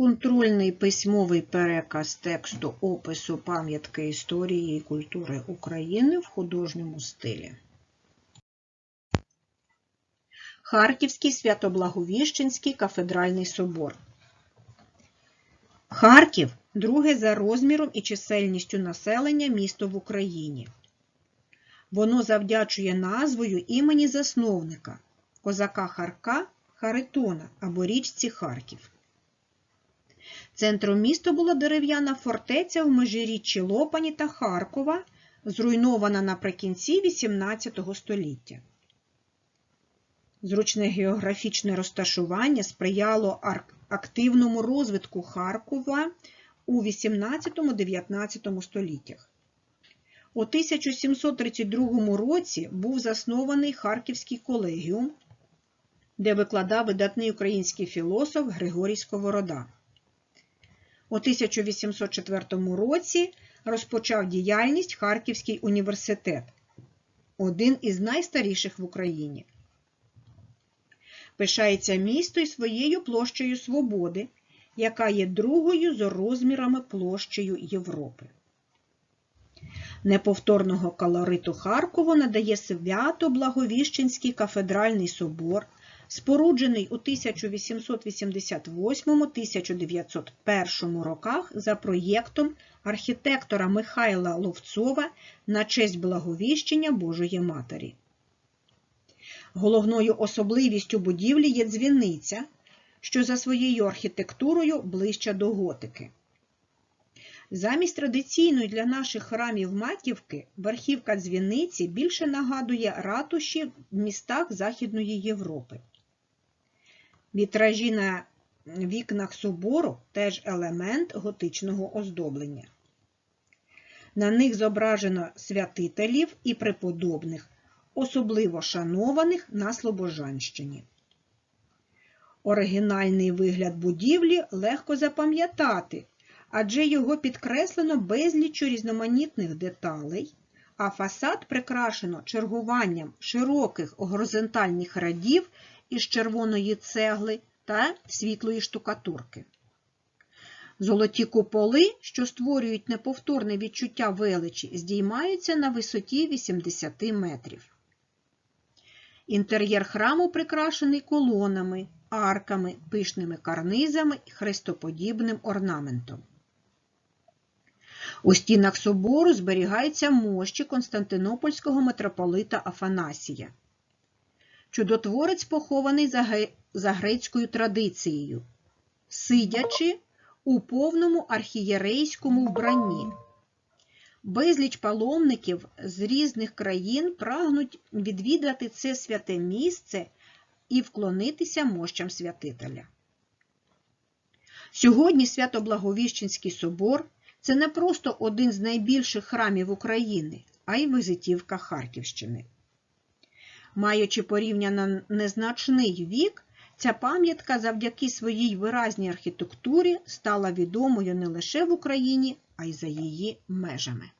Контрольний письмовий переказ тексту опису пам'ятки історії і культури України в художньому стилі. Харківський Свято-Благовіщенський кафедральний собор. Харків друге за розміром і чисельністю населення місто в Україні. Воно завдячує назвою імені засновника козака Харка Харитона або річці Харків. Центром міста була дерев'яна фортеця в межиріччі Лопані та Харкова, зруйнована наприкінці XVIII століття. Зручне географічне розташування сприяло активному розвитку Харкова у XVIII-XIX століттях. У 1732 році був заснований Харківський колегіум, де викладав видатний український філософ Григорій Сковорода. У 1804 році розпочав діяльність Харківський університет, один із найстаріших в Україні. Пишається місто і своєю площею Свободи, яка є другою за розмірами площею Європи. Неповторного колориту Харкову надає Свято-Благовіщенський кафедральний собор, споруджений у 1888-1901 роках за проєктом архітектора Михайла Ловцова на честь Благовіщення Божої Матері. Головною особливістю будівлі є дзвіниця, що за своєю архітектурою ближча до готики. Замість традиційної для наших храмів маківки верхівка дзвіниці більше нагадує ратуші в містах Західної Європи. Вітражі на вікнах собору теж елемент готичного оздоблення. На них зображено святителів і преподобних, особливо шанованих на Слобожанщині. Оригінальний вигляд будівлі легко запам'ятати, адже його підкреслено безліччю різноманітних деталей, а фасад прикрашено чергуванням широких горизонтальних радів із червоної цегли та світлої штукатурки. Золоті куполи, що створюють неповторне відчуття величі, здіймаються на висоті 80 метрів. Інтер'єр храму прикрашений колонами, арками, пишними карнизами і хрестоподібним орнаментом. У стінах собору зберігаються мощі Константинопольського митрополита Афанасія. Чудотворець похований за, ге- за грецькою традицією, сидячи у повному архієрейському вбранні. Безліч паломників з різних країн прагнуть відвідати це святе місце і вклонитися мощам святителя. Сьогодні Свято-Благовіщенський собор це не просто один з найбільших храмів України, а й визитівка Харківщини. Маючи порівняно незначний вік, ця пам'ятка завдяки своїй виразній архітектурі стала відомою не лише в Україні, а й за її межами.